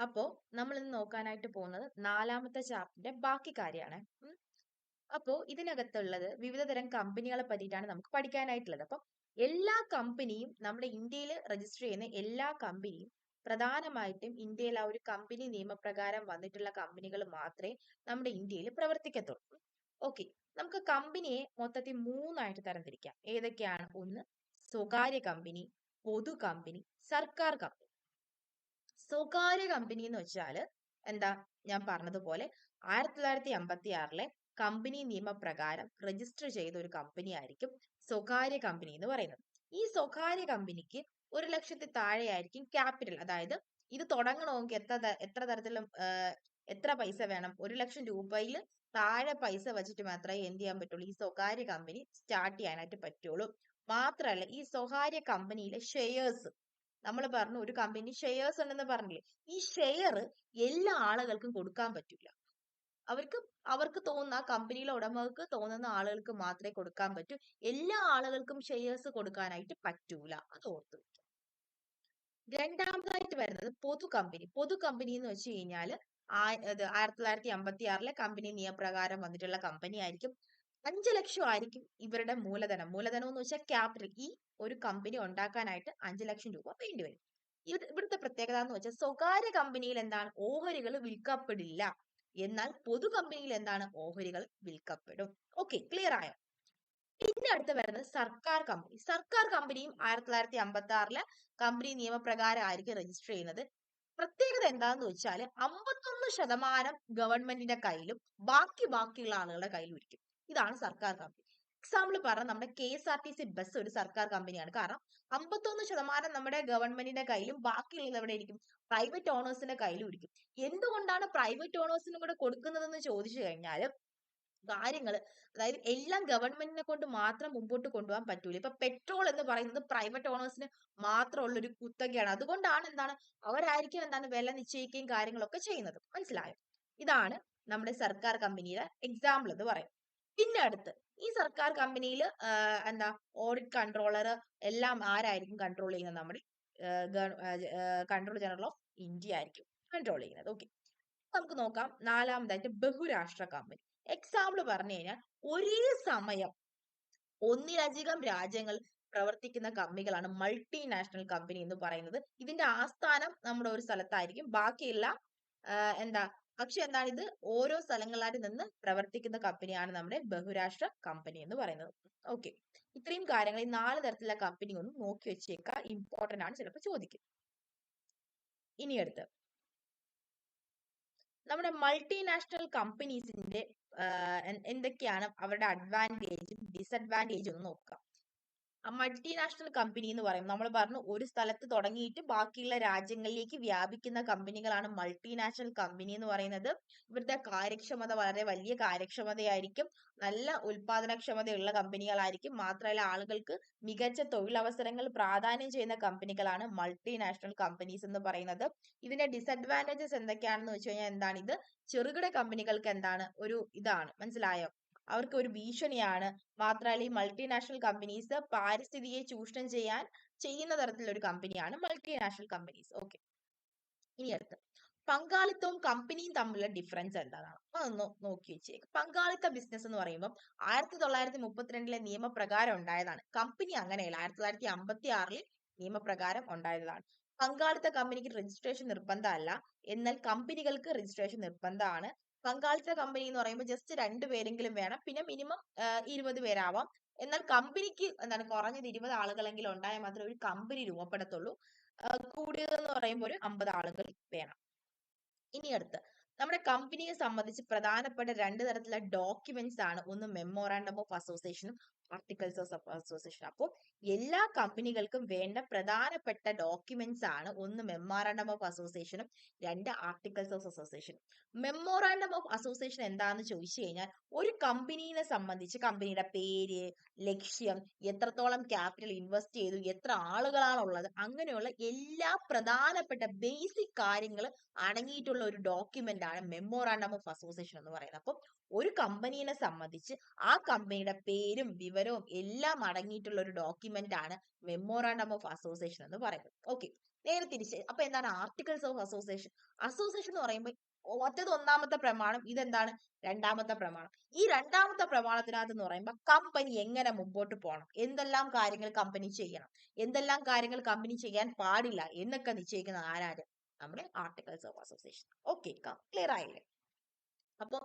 അപ്പോ നമ്മൾ ഇന്ന് നോക്കാനായിട്ട് പോകുന്നത് നാലാമത്തെ ചാപ്റ്ററിന്റെ ബാക്കി കാര്യമാണ്. അപ്പോ ഇതിനകത്തുള്ളത് വിവിധ തരം കമ്പനികളെ പറ്റിയിട്ടാണ് നമുക്ക് പഠിക്കാനായിട്ടുള്ളത്. അപ്പം എല്ലാ കമ്പനിയും നമ്മുടെ ഇന്ത്യയിൽ രജിസ്റ്റർ ചെയ്യുന്ന എല്ലാ കമ്പനിയും പ്രധാനമായിട്ടും ഇന്ത്യയിൽ ആ ഒരു കമ്പനി നിയമപ്രകാരം വന്നിട്ടുള്ള കമ്പനികൾ മാത്രമേ നമ്മുടെ ഇന്ത്യയിൽ പ്രവർത്തിക്കത്തുള്ളൂ. ഓക്കെ. നമുക്ക് കമ്പനിയെ മൊത്തത്തിൽ മൂന്നായിട്ട് തരംതിരിക്കാം. ഏതൊക്കെയാണ്? ഒന്ന് സ്വകാര്യ കമ്പനി പൊതു കമ്പനി സർക്കാർ കമ്പനി. സ്വകാര്യ കമ്പനി എന്ന് വെച്ചാൽ എന്താ ഞാൻ പറഞ്ഞതുപോലെ ആയിരത്തി തൊള്ളായിരത്തി അമ്പത്തി ആറിലെ കമ്പനി നിയമപ്രകാരം രജിസ്റ്റർ ചെയ്ത ഒരു കമ്പനി ആയിരിക്കും സ്വകാര്യ കമ്പനി എന്ന് പറയുന്നത്. ഈ സ്വകാര്യ കമ്പനിക്ക് ഒരു ലക്ഷത്തി താഴെയായിരിക്കും ക്യാപിറ്റൽ അതായത് ഇത് തുടങ്ങണമെങ്കിൽ എത്ര എത്ര തരത്തിലും എത്ര പൈസ വേണം? ഒരു ലക്ഷം രൂപയിൽ താഴെ പൈസ വെച്ചിട്ട് മാത്രമേ എന്ത് ചെയ്യാൻ പറ്റുള്ളൂ? ഈ സ്വകാര്യ കമ്പനി സ്റ്റാർട്ട് ചെയ്യാനായിട്ട് പറ്റുള്ളൂ. മാത്രമല്ല ഈ സ്വകാര്യ കമ്പനിയിലെ ഷെയർസ് നമ്മൾ പറഞ്ഞു ഒരു കമ്പനി ഷെയർസ് ഉണ്ടെന്ന് പറഞ്ഞില്ലേ? ഈ ഷെയർ എല്ലാ ആളുകൾക്കും കൊടുക്കാൻ പറ്റില്ല അവർക്ക് അവർക്ക് തോന്നുന്ന ആ കമ്പനിയിലെ ഉടമകൾക്ക് തോന്നുന്ന ആളുകൾക്ക് മാത്രമേ കൊടുക്കാൻ പറ്റൂ. എല്ലാ ആളുകൾക്കും ഷെയർസ് കൊടുക്കാനായിട്ട് പറ്റൂല. അത് ഓർത്തു വെക്കുക. രണ്ടാമതായിട്ട് വരുന്നത് പൊതു കമ്പനി പൊതു കമ്പനി എന്ന് വെച്ച് കഴിഞ്ഞാൽ ആയിരത്തി തൊള്ളായിരത്തി അമ്പത്തി ആറിലെ കമ്പനി നിയമപ്രകാരം വന്നിട്ടുള്ള കമ്പനി ആയിരിക്കും. അഞ്ച് ലക്ഷം ആയിരിക്കും ഇവരുടെ മൂലധനം. മൂലധനം എന്ന് വെച്ചാൽ ക്യാപിറ്റൽ. ഈ ഒരു കമ്പനി ഉണ്ടാക്കാനായിട്ട് അഞ്ച് ലക്ഷം രൂപ വേണ്ടി വരും. ഇവിടുത്തെ പ്രത്യേകത എന്ന് വെച്ചാൽ സ്വകാര്യ കമ്പനിയിൽ എന്താണ് ഓഹരികൾ വിൽക്കപ്പെടില്ല. എന്നാൽ പൊതു കമ്പനിയിൽ എന്താണ് ഓഹരികൾ വിൽക്കപ്പെടും. ഓക്കെ ക്ലിയർ ആയോ? പിന്നെ അടുത്ത് വരുന്നത് സർക്കാർ കമ്പനി. സർക്കാർ കമ്പനിയും ആയിരത്തി തൊള്ളായിരത്തി അമ്പത്തി ആറിലെ കമ്പനി നിയമപ്രകാരം ആയിരിക്കും രജിസ്റ്റർ ചെയ്യുന്നത്. പ്രത്യേകത എന്താണെന്ന് വെച്ചാൽ അമ്പത്തൊന്ന് ശതമാനം ഗവൺമെന്റിന്റെ കയ്യിലും ബാക്കി ബാക്കിയുള്ള ആളുകളുടെ കയ്യിലും ഇരിക്കും. ഇതാണ് സർക്കാർ കമ്പനി എക്സാമ്പിൾ പറഞ്ഞ നമ്മുടെ K S R T C bus ഒരു സർക്കാർ കമ്പനിയാണ് കാരണം അമ്പത്തൊന്ന് ശതമാനം നമ്മുടെ ഗവൺമെന്റിന്റെ കയ്യിലും ബാക്കിയുള്ളത് എവിടെ ഇരിക്കും പ്രൈവറ്റ് ഓണേഴ്സിന്റെ കയ്യിലും ഇരിക്കും. എന്തുകൊണ്ടാണ് പ്രൈവറ്റ് ഓണേഴ്സിനും കൂടെ കൊടുക്കുന്നതെന്ന് ചോദിച്ചു കഴിഞ്ഞാൽ കാര്യങ്ങൾ അതായത് എല്ലാം ഗവൺമെന്റിനെ കൊണ്ട് മാത്രം മുമ്പോട്ട് കൊണ്ടുപോകാൻ പറ്റൂല. ഇപ്പൊ പെട്രോൾ എന്ന് പറയുന്നത് പ്രൈവറ്റ് ഓണേഴ്സിന് മാത്രമുള്ള ഒരു കുത്തകയാണ്. അതുകൊണ്ടാണ് എന്താണ് അവരായിരിക്കും എന്താണ് വില നിശ്ചയിക്കുകയും കാര്യങ്ങളൊക്കെ ചെയ്യുന്നത്. മനസ്സിലായോ? ഇതാണ് നമ്മുടെ സർക്കാർ കമ്പനിയുടെ എക്സാമ്പിൾ എന്ന് പറയും പിന്നെ അടുത്ത്. ഈ സർക്കാർ കമ്പനിയിൽ എന്താ ഓഡിറ്റ് കൺട്രോളർ എല്ലാം ആരായിരിക്കും കൺട്രോൾ ചെയ്യുന്നത്? നമ്മുടെ കൺട്രോൾ ജനറൽ ഓഫ് ഇന്ത്യ ആയിരിക്കും കൺട്രോൾ ചെയ്യുന്നത്. ഓക്കെ നമുക്ക് നോക്കാം. നാലാമതായിട്ട് ബഹുരാഷ്ട്ര കമ്പനി എക്സാമ്പിൾ പറഞ്ഞു കഴിഞ്ഞാൽ ഒരേ സമയം ഒന്നിലധികം രാജ്യങ്ങൾ പ്രവർത്തിക്കുന്ന കമ്പനികളാണ് മൾട്ടിനാഷണൽ കമ്പനി എന്ന് പറയുന്നത്. ഇതിന്റെ ആസ്ഥാനം നമ്മുടെ ഒരു സ്ഥലത്തായിരിക്കും. ബാക്കിയെല്ലാം എന്താ പക്ഷെ എന്താണ് ഇത്? ഓരോ സ്ഥലങ്ങളിലായിട്ട് നിന്ന് പ്രവർത്തിക്കുന്ന കമ്പനിയാണ് നമ്മുടെ ബഹുരാഷ്ട്ര കമ്പനി എന്ന് പറയുന്നത്. ഓക്കെ. ഇത്രയും കാര്യങ്ങൾ ഈ നാല് തരത്തിലുള്ള കമ്പനി ഒന്ന് നോക്കി വെച്ചേക്കാം ഇമ്പോർട്ടന്റ് ആണ് ചിലപ്പോൾ ചോദിക്കും ഇനി അടുത്ത്. നമ്മുടെ മൾട്ടിനാഷണൽ കമ്പനീസിന്റെ എന്തൊക്കെയാണ് അവരുടെ അഡ്വാന്റേജും ഡിസഡ്വാന്റേജും ഒന്ന് നോക്കാം. മൾട്ടിനാഷണൽ കമ്പനി എന്ന് പറയും. നമ്മൾ പറഞ്ഞു ഒരു സ്ഥലത്ത് തുടങ്ങിയിട്ട് ബാക്കിയുള്ള രാജ്യങ്ങളിലേക്ക് വ്യാപിക്കുന്ന കമ്പനികളാണ് മൾട്ടിനാഷണൽ കമ്പനി എന്ന് പറയുന്നത്. ഇവരുടെ കാര്യക്ഷമത വളരെ വലിയ കാര്യക്ഷമതയായിരിക്കും. നല്ല ഉൽപാദനക്ഷമതയുള്ള കമ്പനികളായിരിക്കും. മാത്രമല്ല ആളുകൾക്ക് മികച്ച തൊഴിലവസരങ്ങൾ പ്രാധാന്യം ചെയ്യുന്ന കമ്പനികളാണ് മൾട്ടിനാഷണൽ കമ്പനീസ് എന്ന് പറയുന്നത്. ഇതിന്റെ ഡിസഡ്വാന്റേജസ് എന്തൊക്കെയാണെന്ന് വെച്ച് കഴിഞ്ഞാൽ എന്താണ് ഇത് ചെറുകിട കമ്പനികൾക്ക് എന്താണ്? ഒരു ഇതാണ്. മനസ്സിലായോ? അവർക്ക് ഒരു ഭീഷണിയാണ്. മാത്രമല്ല ഈ മൾട്ടിനാഷണൽ കമ്പനീസ് പാരിസ്ഥിതിയെ ചൂഷണം ചെയ്യാൻ ചെയ്യുന്ന തരത്തിലുള്ള ഒരു കമ്പനിയാണ് മൾട്ടിനാഷണൽ കമ്പനീസ് ഓക്കെ ഇനി അടുത്ത്. പങ്കാളിത്തവും കമ്പനിയും തമ്മിലുള്ള ഡിഫറൻസ് എന്താണ്? അതൊന്ന് നോക്കി വെച്ചേക്ക്. പങ്കാളിത്ത ബിസിനസ് എന്ന് പറയുമ്പോൾ ആയിരത്തി തൊള്ളായിരത്തി മുപ്പത്തിരണ്ടിലെ നിയമപ്രകാരം ഉണ്ടായതാണ്. കമ്പനി അങ്ങനെയല്ല. ആയിരത്തി തൊള്ളായിരത്തി അമ്പത്തി ആറിൽ നിയമപ്രകാരം ഉണ്ടായതാണ്. പങ്കാളിത്ത കമ്പനിക്ക് രജിസ്ട്രേഷൻ നിർബന്ധമല്ല. എന്നാൽ കമ്പനികൾക്ക് രജിസ്ട്രേഷൻ നിർബന്ധമാണ്. പങ്കാളിത്ത കമ്പനി എന്ന് പറയുമ്പോൾ ജസ്റ്റ് രണ്ട് പേരെങ്കിലും വേണം. പിന്നെ മിനിമം ഇരുപത് പേരാവാം. എന്നാൽ കമ്പനിക്ക് എന്താണ് കുറഞ്ഞത് ഇരുപത് ആളുകളെങ്കിലും ഉണ്ടായാൽ മാത്രമേ ഒരു കമ്പനി രൂപപ്പെടത്തുള്ളൂ. കൂടിയതെന്ന് പറയുമ്പോൾ ഒരു അമ്പത് ആളുകൾ വേണം. ഇനി അടുത്ത്. നമ്മുടെ കമ്പനിയെ സംബന്ധിച്ച് പ്രധാനപ്പെട്ട രണ്ട് തരത്തിലുള്ള ഡോക്യുമെന്റ്സ് ആണ്. ഒന്ന് മെമ്മോറാണ്ടം ഓഫ് അസോസിയേഷനും ആർട്ടിക്കിൾസ് ഓഫ് അസോസിയേഷൻ അപ്പോൾ എല്ലാ കമ്പനികൾക്കും വേണ്ട പ്രധാനപ്പെട്ട ഡോക്യുമെന്റ്സ് ആണ് ഒന്ന് മെമ്മോറാണ്ടം ഓഫ് അസോസിയേഷനും രണ്ട് articles of association memorandum of association എന്താണെന്ന് ചോദിച്ചു കഴിഞ്ഞാൽ ഒരു കമ്പനീനെ സംബന്ധിച്ച് കമ്പനിയുടെ പേര് ലക്ഷ്യം എത്രത്തോളം ക്യാപിറ്റൽ ഇൻവെസ്റ്റ് ചെയ്തു എത്ര ആളുകളാണ് ഉള്ളത് അങ്ങനെയുള്ള എല്ലാ പ്രധാനപ്പെട്ട ബേസിക് കാര്യങ്ങൾ അടങ്ങിയിട്ടുള്ള ഒരു ഡോക്യുമെന്റ് ആണ് മെമ്മോറാണ്ടം ഓഫ് അസോസിയേഷൻ എന്ന് പറയുന്നത്. അപ്പം ഒരു കമ്പനീനെ സംബന്ധിച്ച് ആ കമ്പനിയുടെ പേരും വിവരവും എല്ലാം അടങ്ങിയിട്ടുള്ള ഒരു ഡോക്യുമെന്റ് ആണ് മെമ്മോറാണ്ടം ഓഫ് അസോസിയേഷൻ എന്ന് പറയുന്നത്. ഓക്കെ. നേരെ തിരിച്ച് അപ്പൊ എന്താണ് ആർട്ടിക്കിൾസ് ഓഫ് അസോസിയേഷൻ? അസോസിയേഷൻ എന്ന് പറയുമ്പോൾ ഒറ്റത് ഒന്നാമത്തെ പ്രമാണം ഇതെന്താണ്? രണ്ടാമത്തെ പ്രമാണം. ഈ രണ്ടാമത്തെ പ്രമാണത്തിനകത്ത് എന്ന് പറയുമ്പോൾ കമ്പനി എങ്ങനെ മുമ്പോട്ട് പോകണം എന്തെല്ലാം കാര്യങ്ങൾ കമ്പനി ചെയ്യണം? എന്തെല്ലാം കാര്യങ്ങൾ കമ്പനി ചെയ്യാൻ പാടില്ല എന്നൊക്കെ നിശ്ചയിക്കുന്ന ആരാണ്? നമ്മുടെ articles of association. Okay clear ആയില്ലേ? അപ്പൊ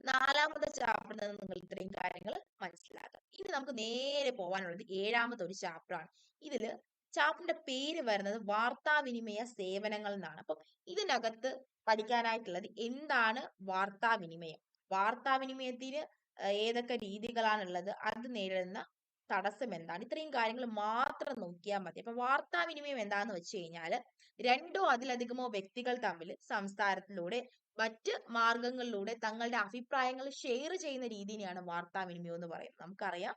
നാലാമത്തെ ചാപ്റ്ററിൽ നിന്ന് നിങ്ങൾ ഇത്രയും കാര്യങ്ങൾ മനസ്സിലാക്കാം ഇനി നമുക്ക് നേരെ പോകാനുള്ളത് ഏഴാമത്തെ ഒരു ചാപ്റ്ററാണ് ഇതിൽ ചാപ്റ്ററിന്റെ പേര് വരുന്നത് വാർത്താവിനിമയ സേവനങ്ങൾ എന്നാണ്. അപ്പം ഇതിനകത്ത് പഠിക്കാനായിട്ടുള്ളത് എന്താണ് വാർത്താവിനിമയം വാർത്താവിനിമയത്തിന് ഏതൊക്കെ രീതികളാണുള്ളത്? അത് നേരിടുന്ന തടസ്സം എന്താണ്? ഇത്രയും കാര്യങ്ങൾ മാത്രം നോക്കിയാൽ മതി. അപ്പൊ വാർത്താവിനിമയം എന്താണെന്ന് വെച്ച് കഴിഞ്ഞാൽ രണ്ടോ അതിലധികമോ വ്യക്തികൾ തമ്മിൽ സംസാരത്തിലൂടെ മറ്റ് മാർഗങ്ങളിലൂടെ തങ്ങളുടെ അഭിപ്രായങ്ങൾ ഷെയർ ചെയ്യുന്ന രീതിയാണ് വാർത്താവിനിമയം എന്ന് പറയുന്നത്. നമുക്കറിയാം.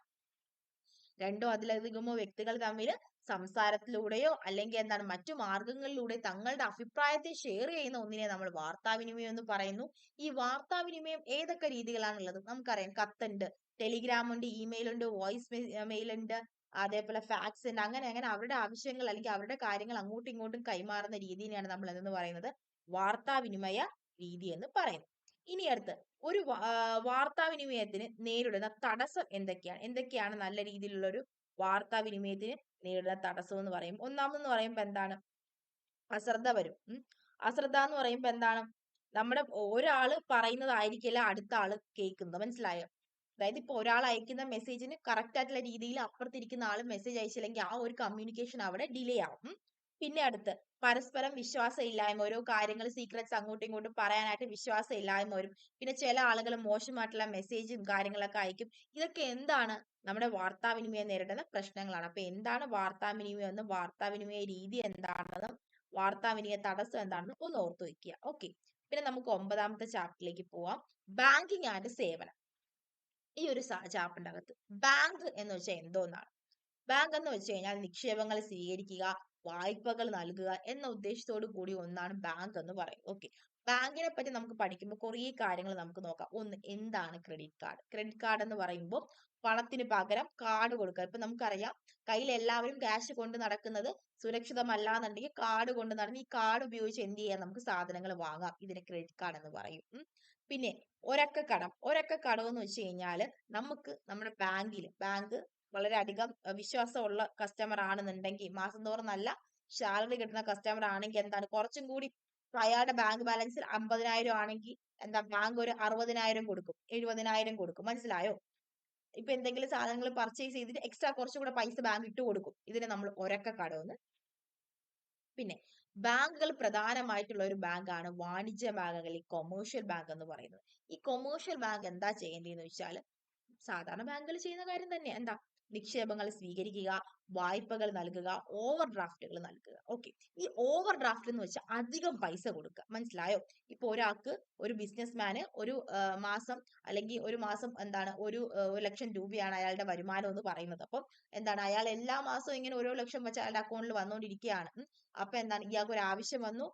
രണ്ടോ അതിലധികമോ വ്യക്തികൾ തമ്മിൽ സംസാരത്തിലൂടെയോ അല്ലെങ്കിൽ എന്താണ് മറ്റു മാർഗങ്ങളിലൂടെ തങ്ങളുടെ അഭിപ്രായത്തെ ഷെയർ ചെയ്യുന്ന ഒന്നിനെ നമ്മൾ വാർത്താവിനിമയം എന്ന് പറയുന്നു. ഈ വാർത്താവിനിമയം ഏതൊക്കെ രീതികളാണുള്ളത്? നമുക്കറിയാം. കത്തുണ്ട് ടെലിഗ്രാം ഉണ്ട് ഇമെയിൽ ഉണ്ട് വോയിസ് മെയിൽ ഉണ്ട് അതേപോലെ ഫാക്സ് ഉണ്ട്. അങ്ങനെ അങ്ങനെ അവരുടെ ആവശ്യങ്ങൾ അല്ലെങ്കിൽ അവരുടെ കാര്യങ്ങൾ അങ്ങോട്ടും ഇങ്ങോട്ടും കൈമാറുന്ന രീതിയാണ് നമ്മൾ എന്തെന്ന് പറയുന്നത്? വാർത്താവിനിമയ രീതി എന്ന് പറയുന്നു. ഇനി അടുത്ത് ഒരു വാർത്താവിനിമയത്തിന് നേരിടുന്ന തടസ്സം എന്തൊക്കെയാണ് എന്തൊക്കെയാണ് നല്ല രീതിയിലുള്ള ഒരു വാർത്താവിനിമയത്തിന് നേരിടുന്ന തടസ്സം എന്ന് പറയും ഒന്നാമെന്ന് പറയുമ്പോൾ എന്താണ്? അശ്രദ്ധ വരും. അശ്രദ്ധ എന്ന് പറയുമ്പോൾ എന്താണ്? നമ്മുടെ ഒരാൾ പറയുന്നതായിരിക്കില്ല അടുത്ത ആൾ കേൾക്കുന്നത്. മനസ്സിലായോ? അതായത് ഇപ്പൊ ഒരാൾ അയക്കുന്ന മെസ്സേജിന് കറക്റ്റ് ആയിട്ടുള്ള രീതിയിൽ അപ്പുറത്തിരിക്കുന്ന ആൾ മെസ്സേജ് അയച്ചില്ലെങ്കിൽ ആ ഒരു കമ്മ്യൂണിക്കേഷൻ അവിടെ ഡിലേ ആവും. പിന്നെ അടുത്ത് പരസ്പരം വിശ്വാസമില്ലായ്മ ഓരോ കാര്യങ്ങൾ സീക്രറ്റ്സ് അങ്ങോട്ടും ഇങ്ങോട്ടും പറയാനായിട്ട് വിശ്വാസമില്ലായ്മ വരും. പിന്നെ ചില ആളുകൾ മോശമായിട്ടുള്ള മെസ്സേജും കാര്യങ്ങളൊക്കെ അയക്കും. ഇതൊക്കെ എന്താണ് നമ്മുടെ വാർത്താവിനിമയം നേരിടുന്ന പ്രശ്നങ്ങളാണ്. അപ്പൊ എന്താണ് വാർത്താവിനിമയം എന്നും വാർത്താവിനിമയ രീതി എന്താണെന്നും വാർത്താവിനിമയ തടസ്സം എന്താണെന്നും ഒന്ന് ഓർത്തു വെക്കുക. ഓക്കെ. പിന്നെ നമുക്ക് ഒമ്പതാമത്തെ ചാപ്റ്ററിലേക്ക് പോവാം. ബാങ്കിങ് ആൻഡ് സേവനം. ഈ ഒരു ചാപ്റ്ററിന്റെ അകത്ത് ബാങ്ക് എന്ന് വെച്ചാൽ എന്തോന്നാണ്? ബാങ്ക് എന്ന് വെച്ച് കഴിഞ്ഞാൽ നിക്ഷേപങ്ങൾ സ്വീകരിക്കുക വായ്പകൾ നൽകുക എന്ന ഉദ്ദേശത്തോടു കൂടി ഒന്നാണ് ബാങ്ക് എന്ന് പറയും ഓക്കെ ബാങ്കിനെ പറ്റി നമുക്ക് പഠിക്കുമ്പോൾ കുറേ കാര്യങ്ങൾ നമുക്ക് നോക്കാം. ഒന്ന് എന്താണ് ക്രെഡിറ്റ് കാർഡ് ക്രെഡിറ്റ് കാർഡ് എന്ന് പറയുമ്പോൾ പണത്തിന് പകരം കാർഡ് കൊടുക്കുക. ഇപ്പൊ നമുക്കറിയാം കയ്യിൽ എല്ലാവരും ക്യാഷ് കൊണ്ട് നടക്കുന്നത് സുരക്ഷിതമല്ല എന്നുണ്ടെങ്കിൽ കാർഡ് കൊണ്ട് നടന്ന് ഈ കാർഡ് ഉപയോഗിച്ച് എന്ത് ചെയ്യാം? നമുക്ക് സാധനങ്ങൾ വാങ്ങാം. ഇതിനെ ക്രെഡിറ്റ് കാർഡ് എന്ന് പറയും. പിന്നെ ഒരൊക്കെ കടം. ഒരൊക്കെ കടം എന്ന് വെച്ച് കഴിഞ്ഞാൽ നമുക്ക് നമ്മുടെ ബാങ്കിൽ ബാങ്ക് വളരെ അധികം വിശ്വാസമുള്ള കസ്റ്റമർ ആണെന്നുണ്ടെങ്കിൽ മാസം തോറും നല്ല സാലറി കിട്ടുന്ന കസ്റ്റമർ ആണെങ്കിൽ എന്താണ്? കുറച്ചും കൂടി അയാളുടെ ബാങ്ക് ബാലൻസിൽ അമ്പതിനായിരം ആണെങ്കിൽ എന്താ? ബാങ്ക് ഒരു അറുപതിനായിരം കൊടുക്കും എഴുപതിനായിരം കൊടുക്കും. മനസ്സിലായോ? ഇപ്പൊ എന്തെങ്കിലും സാധനങ്ങൾ പർച്ചേസ് ചെയ്തിട്ട് എക്സ്ട്രാ കുറച്ചും കൂടെ പൈസ ബാങ്ക് ഇട്ട് കൊടുക്കും. ഇതിനെ നമ്മൾ ഒരൊക്കെ കടമെന്ന് പിന്നെ ബാങ്കുകൾ പ്രധാനമായിട്ടുള്ള ഒരു ബാങ്കാണ് വാണിജ്യ ബാങ്കുകൾ ഈ കൊമേഴ്ഷ്യൽ ബാങ്ക് എന്ന് പറയുന്നത്. ഈ കൊമേഴ്ഷ്യൽ ബാങ്ക് എന്താ ചെയ്യേണ്ടതെന്ന് വെച്ചാൽ സാധാരണ ബാങ്കുകൾ ചെയ്യുന്ന കാര്യം തന്നെ. എന്താ? നിക്ഷേപങ്ങൾ സ്വീകരിക്കുക വായ്പകൾ നൽകുക ഓവർ ഡ്രാഫ്റ്റുകൾ നൽകുക. ഓക്കെ ഈ ഓവർ ഡ്രാഫ്റ്റ് എന്ന് വെച്ചാൽ അധികം പൈസ കൊടുക്കുക. മനസ്സിലായോ? ഇപ്പൊ ഒരാൾക്ക് ഒരു ബിസിനസ്മാന് ഒരു മാസം അല്ലെങ്കിൽ ഒരു മാസം എന്താണ് ഒരു ഒരു ലക്ഷം രൂപയാണ് അയാളുടെ വരുമാനം എന്ന് പറയുന്നത്. അപ്പം എന്താണ് അയാൾ എല്ലാ മാസവും ഇങ്ങനെ ഓരോ ലക്ഷം വെച്ച് അയാളുടെ അക്കൗണ്ടിൽ വന്നുകൊണ്ടിരിക്കുകയാണ്. അപ്പൊ എന്താണ് ഇയാൾക്ക് ഒരു ആവശ്യം വന്നു.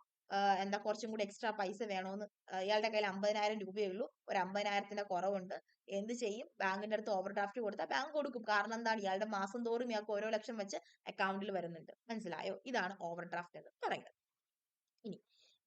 എന്താ കുറച്ചും കൂടി എക്സ്ട്രാ പൈസ വേണമെന്ന് ഇയാളുടെ കയ്യിൽ അമ്പതിനായിരം രൂപയേ ഉള്ളൂ. ഒരു അമ്പതിനായിരത്തിന്റെ കുറവുണ്ട്. എന്ത് ചെയ്യും? ബാങ്കിന്റെ അടുത്ത് ഓവർ ഡ്രാഫ്റ്റ് കൊടുത്താൽ ബാങ്ക് കൊടുക്കും. കാരണം എന്താണ്? ഇയാളുടെ മാസം തോറും ഇയാൾക്ക് ഓരോ ലക്ഷം വെച്ച് അക്കൗണ്ടിൽ വരുന്നുണ്ട്. മനസ്സിലായോ? ഇതാണ് ഓവർ ഡ്രാഫ്റ്റ് എന്ന് പറയുന്നത്. ഇനി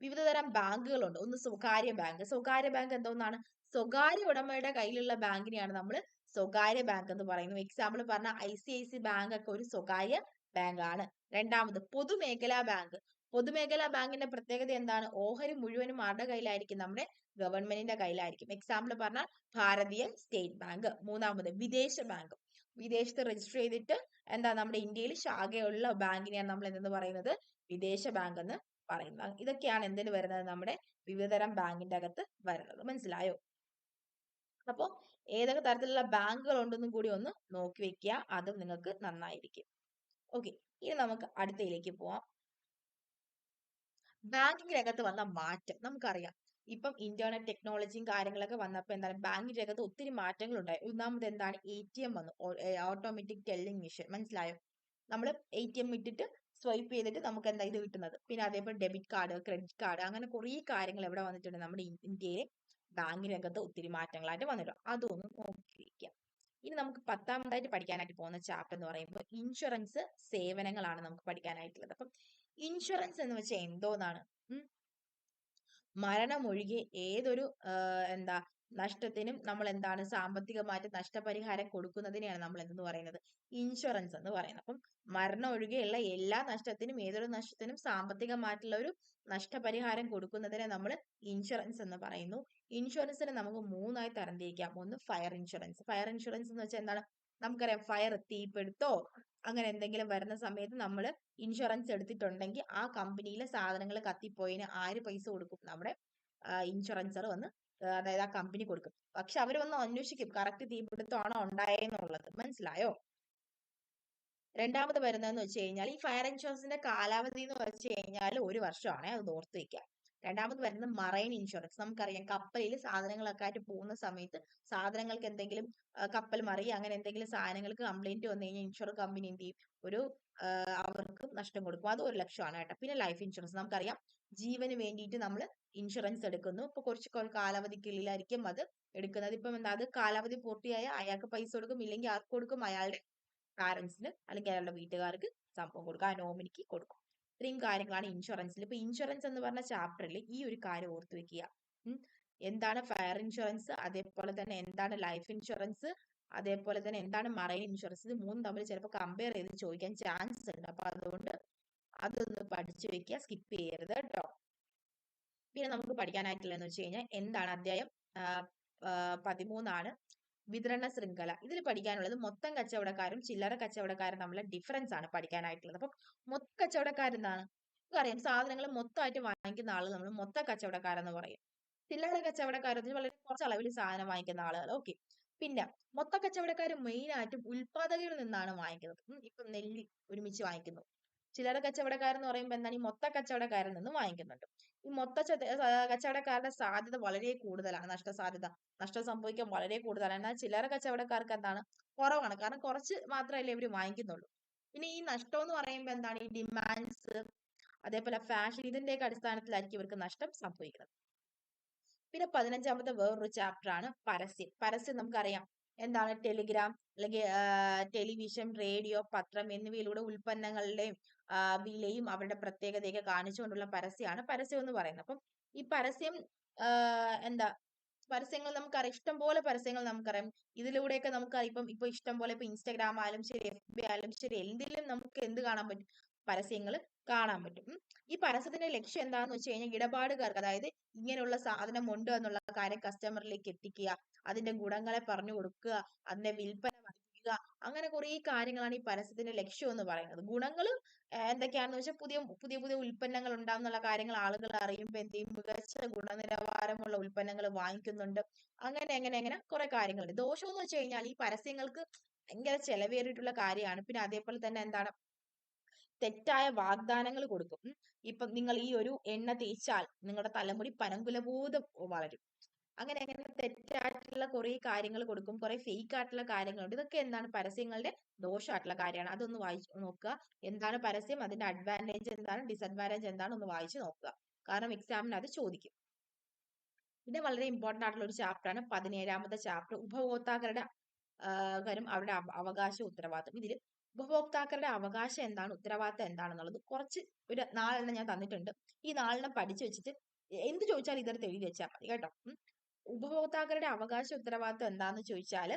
വിവിധ തരം ബാങ്കുകളുണ്ട്. ഒന്ന് സ്വകാര്യ ബാങ്ക്. സ്വകാര്യ ബാങ്ക് എന്തോന്നാണ്? സ്വകാര്യ ഉടമയുടെ കയ്യിലുള്ള ബാങ്കിനെയാണ് നമ്മൾ സ്വകാര്യ ബാങ്ക് എന്ന് പറയുന്നത്. എക്സാമ്പിൾ പറഞ്ഞ I C I C bank ഒക്കെ ഒരു സ്വകാര്യ ബാങ്കാണ്. രണ്ടാമത് പൊതുമേഖലാ ബാങ്ക്. പൊതുമേഖലാ ബാങ്കിന്റെ പ്രത്യേകത എന്താണ്? ഓഹരി മുഴുവനും ആരുടെ കയ്യിലായിരിക്കും? നമ്മുടെ ഗവൺമെന്റിന്റെ കയ്യിലായിരിക്കും. എക്സാമ്പിൾ പറഞ്ഞാൽ ഭാരതീയ സ്റ്റേറ്റ് ബാങ്ക് മൂന്നാമത് വിദേശ ബാങ്ക്. വിദേശത്ത് രജിസ്റ്റർ ചെയ്തിട്ട് എന്താ നമ്മുടെ ഇന്ത്യയിൽ ശാഖയുള്ള ബാങ്കിനെയാണ് നമ്മൾ എന്തെന്ന് പറയുന്നത്? വിദേശ ബാങ്ക് എന്ന് പറയുന്നത്. ഇതൊക്കെയാണ് എന്തിന് വരുന്നത്? നമ്മുടെ വിവിധതരം ബാങ്കിന്റെ അകത്ത് വരുന്നത്. മനസ്സിലായോ? അപ്പോ ഏതൊക്കെ തരത്തിലുള്ള ബാങ്കുകൾ ഉണ്ടെന്നും കൂടി ഒന്ന് നോക്കി വെക്കുക. അതും നിങ്ങൾക്ക് നന്നായിരിക്കും. ഓക്കെ ഇനി നമുക്ക് അടുത്തയിലേക്ക് പോവാം. ബാങ്കിങ് രംഗത്ത് വന്ന മാറ്റം നമുക്കറിയാം. ഇപ്പം ഇന്റർനെറ്റ് ടെക്നോളജിയും കാര്യങ്ങളൊക്കെ വന്നപ്പോൾ എന്താണ് ബാങ്കിങ് രംഗത്ത് ഒത്തിരി മാറ്റങ്ങൾ ഉണ്ടായി ഒന്നാമത് എന്താണ് എ ടി എം വന്നു. ഓട്ടോമാറ്റിക് ടെല്ലിംഗ് മെഷീൻ മനസ്സിലായോ? നമ്മൾ എ ടി എം ഇട്ടിട്ട് സ്വൈപ്പ് ചെയ്തിട്ട് നമുക്ക് എന്താ ഇത് കിട്ടുന്നത്? പിന്നെ അതേപോലെ ഡെബിറ്റ് കാർഡ് ക്രെഡിറ്റ് കാർഡ് അങ്ങനെ കുറേ കാര്യങ്ങൾ എവിടെ വന്നിട്ടുണ്ട് നമ്മുടെ ഇന്ത്യയിലെ ബാങ്ക് രംഗത്ത് ഒത്തിരി മാറ്റങ്ങളായിട്ട് വന്നിട്ടുണ്ട്. അതൊന്ന് നോക്കിയിരിക്കാം. ഇനി നമുക്ക് പത്താമതായിട്ട് പഠിക്കാനായിട്ട് പോകുന്ന ചാപ്റ്റർ എന്ന് പറയുമ്പോൾ ഇൻഷുറൻസ് സേവനങ്ങളാണ് നമുക്ക് പഠിക്കാനായിട്ടുള്ളത്. അപ്പം ഇൻഷുറൻസ് എന്ന് വെച്ചാൽ എന്തോന്നാണ്? മരണമൊഴികെ ഏതൊരു എന്താ നഷ്ടത്തിനും നമ്മൾ എന്താണ് സാമ്പത്തികമായിട്ട് നഷ്ടപരിഹാരം കൊടുക്കുന്നതിനെയാണ് നമ്മൾ എന്തെന്ന് പറയുന്നത്? ഇൻഷുറൻസ് എന്ന് പറയുന്നത്. അപ്പം മരണം ഒഴികെയുള്ള എല്ലാ നഷ്ടത്തിനും ഏതൊരു നഷ്ടത്തിനും സാമ്പത്തികമായിട്ടുള്ള ഒരു നഷ്ടപരിഹാരം കൊടുക്കുന്നതിനെ നമ്മൾ ഇൻഷുറൻസ് എന്ന് പറയുന്നു. ഇൻഷുറൻസിനെ നമുക്ക് മൂന്നായി തരംതിരിക്കാം. ഒന്ന് ഫയർ ഇൻഷുറൻസ് ഫയർ ഇൻഷുറൻസ് എന്ന് വെച്ചാൽ എന്താണ്? നമുക്കറിയാം ഫയർ തീപിടുത്തോ അങ്ങനെ എന്തെങ്കിലും വരുന്ന സമയത്ത് നമ്മൾ ഇൻഷുറൻസ് എടുത്തിട്ടുണ്ടെങ്കിൽ ആ കമ്പനിയിലെ സാധനങ്ങൾ കത്തിപ്പോയതിന് ആര് പൈസ കൊടുക്കും? നമ്മുടെ ഇൻഷുറൻസർ വന്ന് അതായത് ആ കമ്പനി കൊടുക്കും. പക്ഷെ അവർ വന്ന് അന്വേഷിക്കും കറക്റ്റ് തീപിടുത്തമാണോ ഉണ്ടായെന്നുള്ളത്. മനസ്സിലായോ? രണ്ടാമത് വരുന്നതെന്ന് വെച്ച് കഴിഞ്ഞാൽ ഈ ഫയർ ഇൻഷുറൻസിന്റെ കാലാവധി എന്ന് വെച്ച് കഴിഞ്ഞാൽ ഒരു വർഷമാണ് അത് ഓർത്ത് വെക്കുക രണ്ടാമത് വരുന്നത് മറൈൻ ഇൻഷുറൻസ്. നമുക്കറിയാം കപ്പലിൽ സാധനങ്ങളൊക്കെ ആയിട്ട് പോകുന്ന സമയത്ത് സാധനങ്ങൾക്ക് എന്തെങ്കിലും കപ്പൽ മറി അങ്ങനെ എന്തെങ്കിലും സാധനങ്ങൾക്ക് കംപ്ലൈന്റ് വന്നു കഴിഞ്ഞാൽ ഇൻഷുർ കമ്പനി എന്ത് ചെയ്യും? ഒരു അവർക്ക് നഷ്ടം കൊടുക്കും. അത് ഒരു ലക്ഷമാണ് കേട്ടോ. പിന്നെ ലൈഫ് ഇൻഷുറൻസ് നമുക്കറിയാം. ജീവന് വേണ്ടിയിട്ട് നമ്മൾ ഇൻഷുറൻസ് എടുക്കുന്നു. ഇപ്പൊ കുറച്ച് കാലാവധിക്കുള്ളിലായിരിക്കും അത് എടുക്കുന്നത്. ഇപ്പം എന്താ അത് കാലാവധി പൂർത്തിയായ അയാൾക്ക് പൈസ കൊടുക്കും. ഇല്ലെങ്കിൽ ആർക്ക് കൊടുക്കും? അയാളുടെ പാരന്റ്സിന് അല്ലെങ്കിൽ അയാളുടെ വീട്ടുകാർക്ക് സംഭവം കൊടുക്കും. ആ നോമിനിക്ക് കൊടുക്കും. ഇത്രയും കാര്യങ്ങളാണ് ഇൻഷുറൻസിൽ ഇപ്പൊ ഇൻഷുറൻസ് എന്ന് പറഞ്ഞ ചാപ്റ്ററിൽ ഈ ഒരു കാര്യം ഓർത്തു വെക്കുക. എന്താണ് ഫയർ ഇൻഷുറൻസ് അതേപോലെ തന്നെ എന്താണ് ലൈഫ് ഇൻഷുറൻസ് അതേപോലെ തന്നെ എന്താണ് മറൈൻ ഇൻഷുറൻസ്? ഇത് മൂന്നും തമ്മിൽ ചിലപ്പോൾ കമ്പയർ ചെയ്ത് ചോദിക്കാൻ ചാൻസസ് ഉണ്ട്. അപ്പൊ അതുകൊണ്ട് അതൊന്ന് പഠിച്ചു വെക്കുക. സ്കിപ്പ് ചെയ്യരുത് കേട്ടോ. പിന്നെ നമുക്ക് പഠിക്കാനായിട്ടുള്ളതെന്ന് വെച്ച് കഴിഞ്ഞാൽ എന്താണ് ആ, പതിമൂന്നാണ്. വിതരണ ശൃംഖല. ഇതിൽ പഠിക്കാനുള്ളത് മൊത്തം കച്ചവടക്കാരും ചില്ലറ കച്ചവടക്കാരും തമ്മിലുള്ള ഡിഫറൻസ് ആണ് പഠിക്കാനായിട്ടുള്ളത്. അപ്പം മൊത്ത കച്ചവടക്കാരെന്താണ് നമുക്കറിയാം സാധനങ്ങൾ മൊത്തമായിട്ട് വാങ്ങിക്കുന്ന ആൾ നമ്മൾ മൊത്ത കച്ചവടക്കാരെന്ന് പറയും. ചില്ലറ കച്ചവടക്കാരെന്ന് വളരെ കുറച്ച് അളവിൽ സാധനം വാങ്ങിക്കുന്ന ആളുകൾ ഓക്കെ. പിന്നെ മൊത്ത കച്ചവടക്കാരും മെയിൻ ആയിട്ട് ഉൽപാദകരിൽ നിന്നാണ് വാങ്ങിക്കുന്നത്. ഇപ്പം നെല്ല് ഒരുമിച്ച് വാങ്ങിക്കുന്നു. ചില്ലറ കച്ചവടക്കാരെന്ന് പറയുമ്പോൾ എന്താണ്? ഈ മൊത്ത കച്ചവടക്കാരിൽ നിന്ന് വാങ്ങിക്കുന്നുണ്ട്. ഈ മൊത്ത കച്ചവടക്കാരുടെ സാധ്യത വളരെ കൂടുതലാണ്. നഷ്ട സാധ്യത നഷ്ടം സംഭവിക്കാൻ വളരെ കൂടുതലാണ്. എന്നാൽ ചില്ലറ കച്ചവടക്കാർക്ക് എന്താണ്? കുറവാണ്. കാരണം കുറച്ച് മാത്രമല്ലേ ഇവർ വാങ്ങിക്കുന്നുള്ളൂ. പിന്നെ ഈ നഷ്ടം എന്ന് പറയുമ്പോൾ എന്താണ്? ഈ ഡിമാൻഡ്സ് അതേപോലെ ഫാഷൻ ഇതിന്റെയൊക്കെ അടിസ്ഥാനത്തിലായിരിക്കും ഇവർക്ക് നഷ്ടം സംഭവിക്കുന്നത്. പിന്നെ പതിനഞ്ചാമത്തെ വേറൊരു ചാപ്റ്റർ ആണ് പരസ്യം. പരസ്യം നമുക്കറിയാം. എന്താണ്? ടെലിഗ്രാം അല്ലെങ്കിൽ ടെലിവിഷൻ റേഡിയോ പത്രം എന്നിവയിലൂടെ ഉൽപ്പന്നങ്ങളുടെയും വിലയും അവരുടെ പ്രത്യേകതയൊക്കെ കാണിച്ചുകൊണ്ടുള്ള പരസ്യമാണ് പരസ്യം എന്ന് പറയുന്നത്. അപ്പം ഈ പരസ്യം എന്താ? പരസ്യങ്ങൾ നമുക്കറിയാം. ഇഷ്ടം പോലെ പരസ്യങ്ങൾ നമുക്കറിയാം. ഇതിലൂടെയൊക്കെ നമുക്കറിയാം ഇപ്പം ഇപ്പൊ ഇഷ്ടം പോലെ ഇപ്പൊ ഇൻസ്റ്റാഗ്രാം ആയാലും ശരി എഫ് ബി ആയാലും ശരി എന്തിലും നമുക്ക് എന്ത് കാണാൻ പറ്റും? പരസ്യങ്ങൾ കാണാൻ പറ്റും. ഈ പരസ്യത്തിന്റെ ലക്ഷ്യം എന്താണെന്ന് വെച്ച് കഴിഞ്ഞാൽ ഇടപാടുകാർക്ക് അതായത് ഇങ്ങനെയുള്ള സാധനം ഉണ്ട് എന്നുള്ള കാര്യം കസ്റ്റമറിലേക്ക് എത്തിക്കുക അതിന്റെ ഗുണങ്ങളെ പറഞ്ഞു കൊടുക്കുക അതിന്റെ വിൽപ്പന വർദ്ധിക്കുക അങ്ങനെ കുറെ കാര്യങ്ങളാണ് ഈ പരസ്യത്തിന്റെ ലക്ഷ്യം എന്ന് പറയുന്നത്. ഗുണങ്ങൾ എന്തൊക്കെയാണെന്ന് വെച്ചാൽ പുതിയ പുതിയ പുതിയ ഉൽപ്പന്നങ്ങൾ ഉണ്ടാകുന്നുള്ള കാര്യങ്ങൾ ആളുകൾ അറിയുമ്പോൾ എന്ത് ചെയ്യും? മികച്ച ഗുണനിലവാരമുള്ള ഉൽപ്പന്നങ്ങൾ വാങ്ങിക്കുന്നുണ്ട്. അങ്ങനെ അങ്ങനെ അങ്ങനെ കുറെ കാര്യങ്ങളുണ്ട്. ദോഷം എന്ന് വെച്ച് കഴിഞ്ഞാൽ ഈ പരസ്യങ്ങൾക്ക് ഭയങ്കര ചെലവേറിയിട്ടുള്ള കാര്യമാണ്. പിന്നെ അതേപോലെ തന്നെ എന്താണ്? തെറ്റായ വാഗ്ദാനങ്ങൾ കൊടുക്കും. ഇപ്പം നിങ്ങൾ ഈ ഒരു എണ്ണ തേച്ചാൽ നിങ്ങളുടെ തലമുടി പനങ്കുലബോധം വളരും. അങ്ങനെ അങ്ങനെ തെറ്റായിട്ടുള്ള കുറെ കാര്യങ്ങൾ കൊടുക്കും. കുറെ ഫേക്ക് ആയിട്ടുള്ള കാര്യങ്ങളുണ്ട്. ഇതൊക്കെ എന്താണ്? പരസ്യങ്ങളുടെ ദോഷമായിട്ടുള്ള കാര്യമാണ്. അതൊന്ന് വായിച്ച് നോക്കുക. എന്താണ് പരസ്യം? അതിന്റെ അഡ്വാന്റേജ് എന്താണ്? ഡിസഡ്വാന്റേജ് എന്താണ്? ഒന്ന് വായിച്ച് നോക്കുക. കാരണം എക്സാമിന് അത് ചോദിക്കും. പിന്നെ വളരെ ഇമ്പോർട്ടന്റ് ആയിട്ടുള്ള ഒരു ചാപ്റ്ററാണ് പതിനേഴാമത്തെ ചാപ്റ്റർ ഉപഭോക്താക്കളുടെ കാര്യം അവരുടെ അവകാശ ഉത്തരവാദിത്വം. ഇതിൽ ഉപഭോക്താക്കളുടെ അവകാശം എന്താണ് ഉത്തരവാദിത്തം എന്താണെന്നുള്ളത് കുറച്ച് ഒരു നാലെണ്ണം ഞാൻ തന്നിട്ടുണ്ട്. ഈ നാലെണ്ണം പഠിച്ചു വെച്ചിട്ട് എന്ത് ചോദിച്ചാലും ഇതെടുത്ത് എഴുതി വെച്ചാൽ മതി കേട്ടോ. ഉപഭോക്താക്കളുടെ അവകാശ ഉത്തരവാദിത്തം എന്താന്ന് ചോദിച്ചാൽ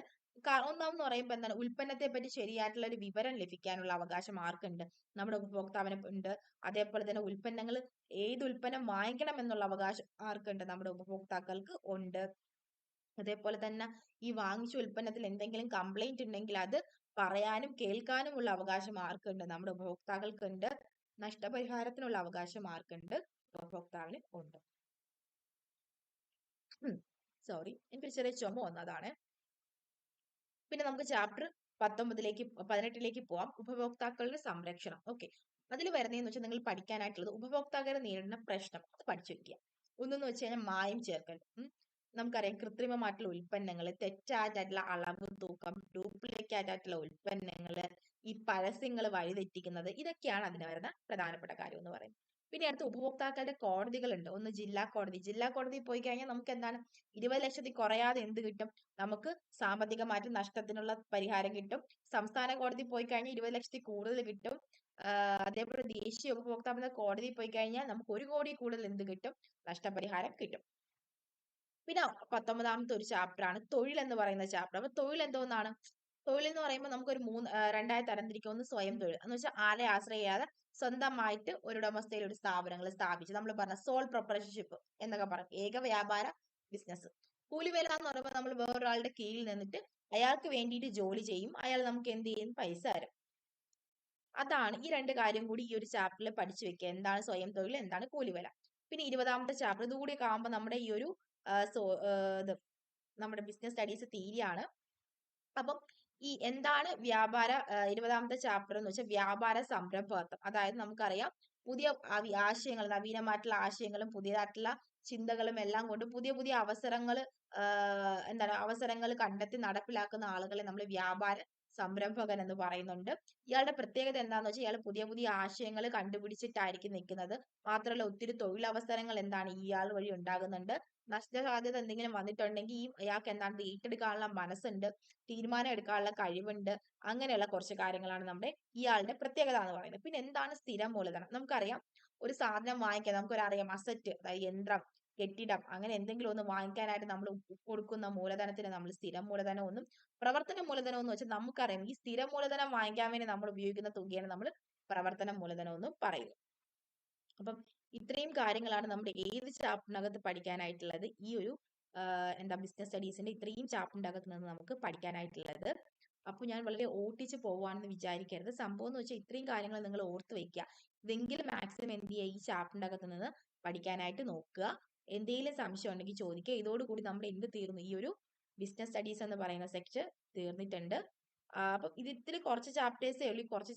കാ- ഒന്നാമെന്ന് പറയുമ്പോൾ എന്താണ് ഉൽപ്പന്നത്തെ പറ്റി ശരിയായിട്ടുള്ള ഒരു വിവരം ലഭിക്കാനുള്ള അവകാശം ആർക്കുണ്ട്? നമ്മുടെ ഉപഭോക്താവിന് ഉണ്ട്. അതേപോലെ തന്നെ ഉൽപ്പന്നങ്ങൾ ഏത് ഉൽപ്പന്നം വാങ്ങിക്കണം എന്നുള്ള അവകാശം ആർക്കുണ്ട്? നമ്മുടെ ഉപഭോക്താക്കൾക്ക് ഉണ്ട്. അതേപോലെ തന്നെ ഈ വാങ്ങിച്ച ഉൽപ്പന്നത്തിൽ എന്തെങ്കിലും കംപ്ലൈന്റ് ഉണ്ടെങ്കിൽ അത് പറയാനും കേൾക്കാനുമുള്ള അവകാശം ആർക്കുണ്ട്? നമ്മുടെ ഉപഭോക്താക്കൾക്കുണ്ട്. നഷ്ടപരിഹാരത്തിനുള്ള അവകാശം ആർക്കുണ്ട്? ഉപഭോക്താവിന് ഉണ്ട്. സോറി. എനിക്കൊരു ചെറിയ ചുമ വന്നതാണ്. പിന്നെ നമുക്ക് ചാപ്റ്റർ പത്തൊമ്പതിലേക്ക് പതിനെട്ടിലേക്ക് പോവാം. ഉപഭോക്താക്കളുടെ സംരക്ഷണം. ഓക്കെ. അതിൽ വരുന്നതെന്ന് വെച്ചാൽ നിങ്ങൾ പഠിക്കാനായിട്ടുള്ളത് ഉപഭോക്താക്കളെ നേരിടുന്ന പ്രശ്നം. അത് പഠിച്ചു വെക്കുക. ഒന്നെന്ന് വെച്ച് കഴിഞ്ഞാൽ മായം ചേർക്കൽ. നമുക്കറിയാം കൃത്രിമമായിട്ടുള്ള ഉൽപ്പന്നങ്ങൾ തെറ്റായിട്ടുള്ള അളവ് തൂക്കം ഡ്യൂപ്ലിക്കേറ്റ് ആയിട്ടുള്ള ഉൽപ്പന്നങ്ങൾ ഈ പരസ്യങ്ങൾ വഴിതെറ്റിക്കുന്നത് ഇതൊക്കെയാണ് അതിന് വരുന്ന പ്രധാനപ്പെട്ട കാര്യം എന്ന് പറയുന്നത്. പിന്നെ അടുത്ത ഉപഭോക്താക്കളുടെ കോടതികളുണ്ട്. ഒന്ന് ജില്ലാ കോടതി. ജില്ലാ കോടതി പോയി കഴിഞ്ഞാൽ നമുക്ക് എന്താണ്? ഇരുപത് ലക്ഷത്തിൽ കുറയാതെ എന്ത് കിട്ടും? നമുക്ക് സാമ്പത്തികമായിട്ട് നഷ്ടത്തിനുള്ള പരിഹാരം കിട്ടും. സംസ്ഥാന കോടതി പോയി കഴിഞ്ഞാൽ ഇരുപത് ലക്ഷത്തിൽ കൂടുതൽ കിട്ടും. അതേപോലെ ദേശീയ ഉപഭോക്താവിന്റെ കോടതി പോയി കഴിഞ്ഞാൽ നമുക്ക് ഒരു കോടി കൂടുതൽ എന്ത് കിട്ടും? നഷ്ടപരിഹാരം കിട്ടും. പിന്നെ പത്തൊമ്പതാമത്തെ ഒരു ചാപ്റ്റർ ആണ്. തൊഴിൽ എന്ന് പറയുന്ന ചാപ്റ്റർ അപ്പൊ തൊഴിൽ എന്തോന്നാണ്? തൊഴിൽ എന്ന് പറയുമ്പോൾ നമുക്കൊരു മൂന്ന് രണ്ടായി തരംതിരിക്കും ഒന്ന് സ്വയം തൊഴിൽ. എന്ന് വെച്ചാൽ ആരെ ആശ്രയിക്കാതെ സ്വന്തമായിട്ട് ഒരു ഉടമസ്ഥയിൽ ഒരു സ്ഥാപനങ്ങൾ സ്ഥാപിച്ചു നമ്മൾ പറഞ്ഞ സോൾ പ്രൊപ്പറേഷൻഷിപ്പ് എന്നൊക്കെ പറയും. ഏക വ്യാപാര ബിസിനസ് കൂലിവേല എന്ന് പറയുമ്പോൾ നമ്മൾ വേറൊരാളുടെ കീഴിൽ നിന്നിട്ട് അയാൾക്ക് വേണ്ടിയിട്ട് ജോലി ചെയ്യും. അയാൾ നമുക്ക് എന്ത് ചെയ്യും? പൈസ തരും. അതാണ് ഈ രണ്ട് കാര്യം കൂടി ഈ ഒരു ചാപ്റ്ററിൽ പഠിച്ചു വെക്കുക. എന്താണ് സ്വയം തൊഴിൽ? എന്താണ് കൂലിവേല? പിന്നെ ഇരുപതാമത്തെ ചാപ്റ്റർ ഇതുകൂടി ഒക്കെ ആകുമ്പോൾ നമ്മുടെ ഈ ഒരു സോ ഇത് നമ്മുടെ ബിസിനസ് സ്റ്റഡീസ് തീരെയാണ്. അപ്പം ഈ എന്താണ് വ്യാപാര ഇരുപതാമത്തെ ചാപ്റ്റർ എന്ന് വെച്ചാൽ വ്യാപാര സംരംഭകത്വം. അതായത് നമുക്കറിയാം പുതിയ ആശയങ്ങൾ നവീനമായിട്ടുള്ള ആശയങ്ങളും പുതിയതായിട്ടുള്ള ചിന്തകളും എല്ലാം കൊണ്ട് പുതിയ പുതിയ അവസരങ്ങൾ എന്താണ് അവസരങ്ങൾ കണ്ടെത്തി നടപ്പിലാക്കുന്ന ആളുകളെ നമ്മൾ വ്യാപാര സംരംഭകൻ എന്ന് പറയുന്നുണ്ട്. ഇയാളുടെ പ്രത്യേകത എന്താണെന്ന് വെച്ചാൽ ഇയാൾ പുതിയ പുതിയ ആശയങ്ങൾ കണ്ടുപിടിച്ചിട്ടായിരിക്കും നിൽക്കുന്നത്. മാത്രമല്ല ഒത്തിരി തൊഴിലവസരങ്ങൾ എന്താണ് ഇയാൾ വഴി ഉണ്ടാകുന്നുണ്ട്. നഷ്ടസാധ്യത എന്തെങ്കിലും വന്നിട്ടുണ്ടെങ്കിൽ ഈ ഇയാൾക്ക് എന്താണ് ഏറ്റെടുക്കാനുള്ള മനസ്സുണ്ട് തീരുമാനം എടുക്കാനുള്ള കഴിവുണ്ട് അങ്ങനെയുള്ള കുറച്ച് കാര്യങ്ങളാണ് നമ്മുടെ ഇയാളുടെ പ്രത്യേകത എന്ന് പറയുന്നത്. പിന്നെ എന്താണ് സ്ഥിരം മൂലധനം? നമുക്കറിയാം ഒരു സാധനം വാങ്ങിക്കാൻ നമുക്കൊരറിയാം അസറ്റ് അതായത് യന്ത്രം കെട്ടിടം അങ്ങനെ എന്തെങ്കിലും ഒന്ന് വാങ്ങിക്കാനായിട്ട് നമ്മൾ കൊടുക്കുന്ന മൂലധനത്തിന് നമ്മൾ സ്ഥിരം മൂലധനം ഒന്നും പ്രവർത്തന മൂലധനം എന്ന് വെച്ചാൽ നമുക്കറിയാം ഈ സ്ഥിര മൂലധനം വാങ്ങിക്കാൻ വേണ്ടി നമ്മൾ ഉപയോഗിക്കുന്ന തുകയാണ് നമ്മൾ പ്രവർത്തന മൂലധനം എന്ന് പറയുന്നത്. അപ്പം ഇത്രയും കാര്യങ്ങളാണ് നമ്മുടെ ഏത് ചാപ്റ്ററിനകത്ത് പഠിക്കാനായിട്ടുള്ളത്. ഈ ഒരു എന്താ ബിസിനസ് സ്റ്റഡീസിന്റെ ഇത്രയും ചാപ്റ്ററിന്റെ അകത്ത് നിന്ന് നമുക്ക് പഠിക്കാനായിട്ടുള്ളത്. അപ്പൊ ഞാൻ വളരെ ഓട്ടിച്ച് പോവാണെന്ന് വിചാരിക്കരുത്. സംഭവം എന്ന് വെച്ചാൽ ഇത്രയും കാര്യങ്ങൾ നിങ്ങൾ ഓർത്ത് വെക്കുക ഇതെങ്കിലും മാക്സിമം എന്ത് ചെയ്യുക? ഈ ചാപ്റ്ററിന്റെ അകത്ത് നിന്ന് പഠിക്കാനായിട്ട് നോക്കുക. എന്തെങ്കിലും സംശയം ഉണ്ടെങ്കിൽ ചോദിക്കുക. ഇതോടുകൂടി നമ്മൾ എന്ത് തീർന്നു? ഈ ഒരു ബിസിനസ് സ്റ്റഡീസ് എന്ന് പറയുന്ന സെക്ഷൻ തീർന്നിട്ടുണ്ട്. അപ്പം ഇത് ഇത്തിരി കുറച്ച് ചാപ്റ്റേഴ്സേ ഉള്ളൂ. കുറച്ച്